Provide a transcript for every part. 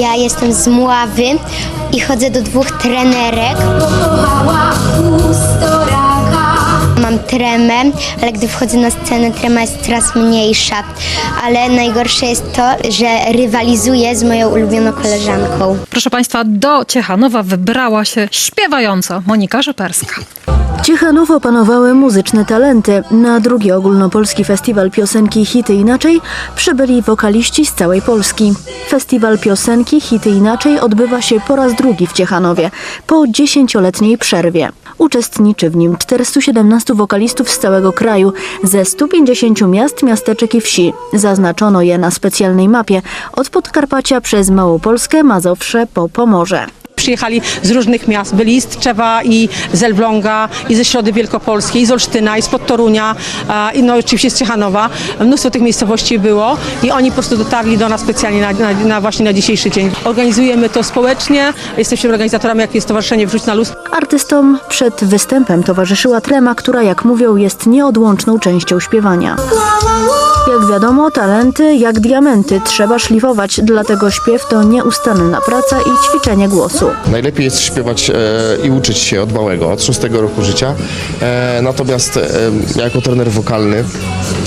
Ja jestem z Mławy i chodzę do dwóch trenerek. Mam tremę, ale gdy wchodzę na scenę, trema jest coraz mniejsza. Ale najgorsze jest to, że rywalizuję z moją ulubioną koleżanką. Proszę Państwa, do Ciechanowa wybrała się śpiewająca Monika Rzeperska. Ciechanowo panowały muzyczne talenty. Na drugi ogólnopolski festiwal piosenki Hity Inaczej przybyli wokaliści z całej Polski. Festiwal piosenki Hity Inaczej odbywa się po raz drugi w Ciechanowie, po dziesięcioletniej przerwie. Uczestniczy w nim 417 wokalistów z całego kraju, ze 150 miast, miasteczek i wsi. Zaznaczono je na specjalnej mapie od Podkarpacia przez Małopolskę, Mazowsze po Pomorze. Przyjechali z różnych miast, byli z Tczewa i z Elbląga, i ze Środy Wielkopolskiej, i z Olsztyna, i z Podtorunia, a, i no oczywiście z Ciechanowa. Mnóstwo tych miejscowości było i oni po prostu dotarli do nas specjalnie na, na, na właśnie na dzisiejszy dzień. Organizujemy to społecznie, jesteśmy organizatorami, jak jest Stowarzyszenie Wrzuć na Luz. Artystom przed występem towarzyszyła trema, która, jak mówią, jest nieodłączną częścią śpiewania. Jak wiadomo, talenty jak diamenty trzeba szlifować, dlatego śpiew to nieustanna praca i ćwiczenie głosu. Najlepiej jest śpiewać e, i uczyć się od małego, od szóstego roku życia. E, natomiast e, ja jako trener wokalny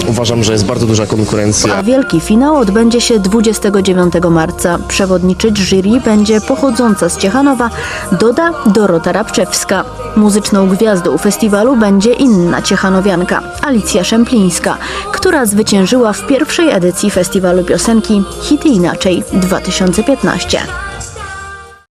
uważam, że jest bardzo duża konkurencja. A wielki finał odbędzie się 29 marca. Przewodniczyć jury będzie pochodząca z Ciechanowa Doda Dorota Rabczewska. Muzyczną gwiazdą festiwalu będzie inna ciechanowianka, Alicja Szemplińska, która zwyciężyła w pierwszej edycji festiwalu piosenki Hity Inaczej 2015.